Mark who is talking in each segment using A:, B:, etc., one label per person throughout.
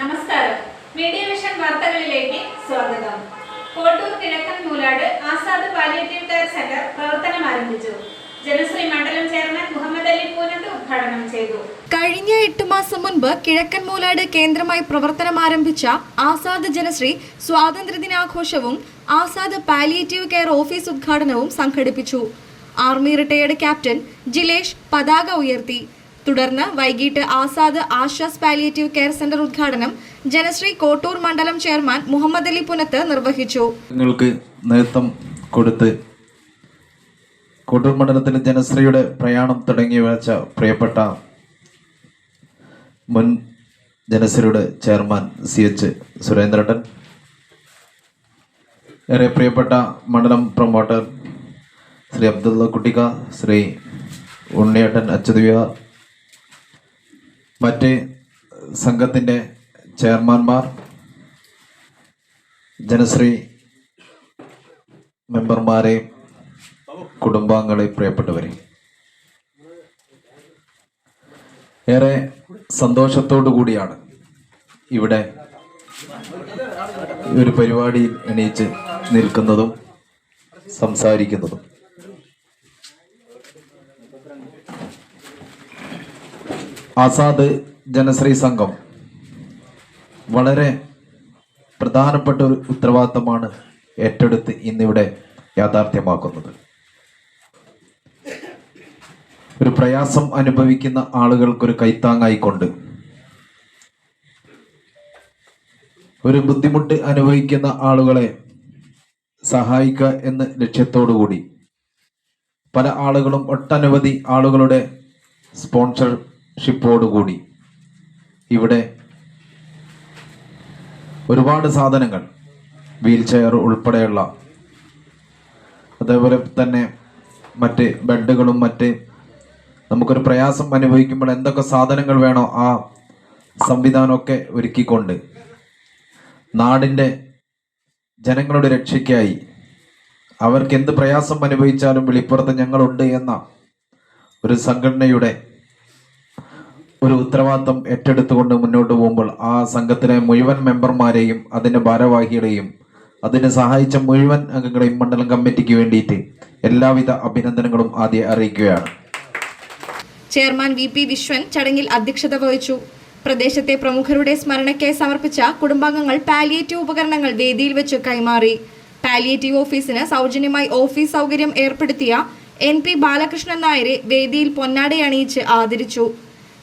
A: നമസ്കാരം. Media vision വാർത്തകളിലേക്ക് സ്വാഗതം. കോട്ടൂർ കിഴക്കൻ Moolad Azad palliative care centre പ്രവർത്തനം ആരംഭിച്ചു. ജനശ്രീ മണ്ഡലം ചെയർമാൻ മുഹമ്മദ് അലി പൂനത്ത് ഉദ്ഘാടനം ചെയ്തു.
B: കഴിഞ്ഞ എട്ട് മാസം മുൻപ് കിഴക്കൻ മൂലാട് കേന്ദ്രമായി പ്രവർത്തനം ആരംഭിച്ച ആസാദ് ജനശ്രീ സ്വാതന്ത്ര്യദിനാഘോഷവും ആസാദ് പാലിയേറ്റീവ് കെയർ ഓഫീസ് ഉദ്ഘാടനവും സംഘടിപ്പിച്ചു. ആർമി റിട്ടയേർഡ് ക്യാപ്റ്റൻ ജിലേഷ് പതാക ഉയർത്തി. തുടർന്ന് വൈകിട്ട് ആസാദ് ആശാസ് പാലിയേറ്റീവ് കെയർ സെന്റർ ഉദ്ഘാടനം ജനശ്രീ കോട്ടൂർ മണ്ഡലം ചെയർമാൻ മുഹമ്മദ് അലി പുനത്ത് നിർവഹിച്ചു.
C: നേതൃത്വം കൊടുത്ത് കോട്ടൂർ മണ്ഡലത്തിലെ ജനശ്രീയുടെ പ്രയാണം തുടങ്ങി വെച്ച പ്രിയപ്പെട്ട മുൻ ജനശ്രീയുടെ ചെയർമാൻ സി എച്ച് സുരേന്ദ്രട്ടൻ ഏറെ പ്രിയപ്പെട്ട മണ്ഡലം പ്രൊമോട്ടർ ശ്രീ അബ്ദുള്ള കുട്ടിക്ക ശ്രീ ഉണ്ണിയേട്ടൻ അച്യുതവിഹാർ മറ്റ് സംഘത്തിന്റെ ചെയർമാൻമാർ ജനശ്രീ മെമ്പർമാരെ കുടുംബാംഗങ്ങളെ പ്രിയപ്പെട്ടവരെ. ഏറെ സന്തോഷത്തോടു കൂടിയാണ് ഇവിടെ ഒരു പരിപാടിയിൽ എണീച്ച് നിൽക്കുന്നതും സംസാരിക്കുന്നതും. ആസാദ് ജനശ്രീ സംഘം വളരെ പ്രധാനപ്പെട്ട ഒരു ഉത്തരവാദിത്തമാണ് ഏറ്റെടുത്ത് ഇന്നിവിടെ യാഥാർത്ഥ്യമാക്കുന്നത്. ഒരു പ്രയാസം അനുഭവിക്കുന്ന ആളുകൾക്കൊരു കൈത്താങ്ങായിക്കൊണ്ട് ഒരു ബുദ്ധിമുട്ട് അനുഭവിക്കുന്ന ആളുകളെ സഹായിക്കുക എന്ന ലക്ഷ്യത്തോടുകൂടി പല ആളുകളും ഒട്ടനവധി ആളുകളുടെ സ്പോൺസർഷിപ്പോടുകൂടി ഇവിടെ ഒരുപാട് സാധനങ്ങൾ വീൽ ചെയർ ഉൾപ്പെടെയുള്ള അതേപോലെ തന്നെ മറ്റ് ബെഡുകളും മറ്റ് നമുക്കൊരു പ്രയാസം അനുഭവിക്കുമ്പോൾ എന്തൊക്കെ സാധനങ്ങൾ വേണോ ആ സംവിധാനമൊക്കെ ഒരുക്കിക്കൊണ്ട് നാടിന്റെ ജനങ്ങളുടെ രക്ഷയ്ക്കായി അവർക്ക് എന്ത് പ്രയാസം അനുഭവിച്ചാലും വെളിപ്പുറത്ത് ഞങ്ങളുണ്ട് എന്ന ഒരു സംഘടനയുടെ ഒരു ഉത്തരവാദിത്തം ഏറ്റെടുത്തുകൊണ്ട് മുന്നോട്ട് പോകുമ്പോൾ ആ സംഘത്തിലെ മുഴുവൻ മെമ്പർമാരെയും അതിന്റെ ഭാരവാഹികളെയും അതിനെ സഹായിച്ച മുഴുവൻ അംഗങ്ങളെയും മണ്ഡലം കമ്മിറ്റിക്ക് വേണ്ടിയിട്ട് എല്ലാവിധ അഭിനന്ദനങ്ങളും ആദ്യം അറിയിക്കുകയാണ്.
B: ചെയർമാൻ വി പി വിശ്വൻ ചടങ്ങിൽ അധ്യക്ഷത വഹിച്ചു. പ്രദേശത്തെ പ്രമുഖരുടെ സ്മരണയ്ക്കായി സമർപ്പിച്ച കുടുംബാംഗങ്ങൾ പാലിയേറ്റീവ് ഉപകരണങ്ങൾ വേദിയിൽ വെച്ച് കൈമാറി. പാലിയേറ്റീവ് ഓഫീസിന് സൗജന്യമായി ഓഫീസ് സൗകര്യം ഏർപ്പെടുത്തിയ എൻ പി ബാലകൃഷ്ണൻ നായരെ വേദിയിൽ പൊന്നാടയണിയിച്ച് ആദരിച്ചു.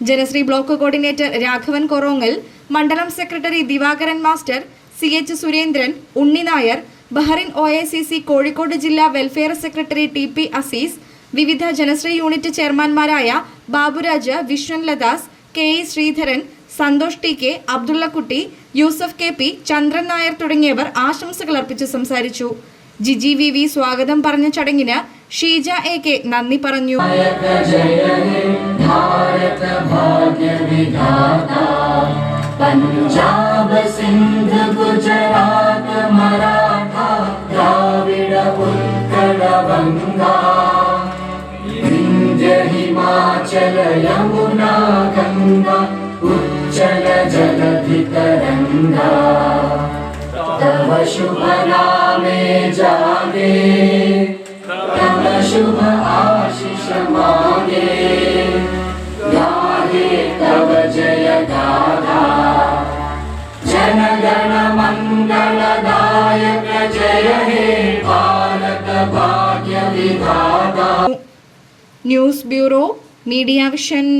B: ജനശ്രീ ബ്ലോക്ക് കോർഡിനേറ്റർ രാഘവൻ കൊറോങ്ങൽ മണ്ഡലം secretary Divakaran master C H Surendran Unni Nair Bahrain O A C C Kozhikode ജില്ലാ welfare secretary T P Azeez വിവിധ ജനശ്രീ യൂണിറ്റ് ചെയർമാൻമാരായ Baburaj വിശ്വൻലദാസ് K E Sreedharan Santhosh T K Abdullakutty Yusuf K P Chandran Nair തുടങ്ങിയവർ ആശംസകൾ അർപ്പിച്ച് സംസാരിച്ചു. Jiji V V സ്വാഗതം പറഞ്ഞ ചടങ്ങിന് ഷീജ എ കെ നന്ദി പറഞ്ഞു.
D: पञ्जाब सिन्ध गुजरात मराठा द्राविड उत्कल गङ्गा हिमाचल यमुना गङ्गा उच्चल जलधितरङ्गा तव शुभ नामे जागे मङ्गलदायक जय हे भारत भाग्यविधाता
B: न्यूस् ब्यूरो मीडिया विषन्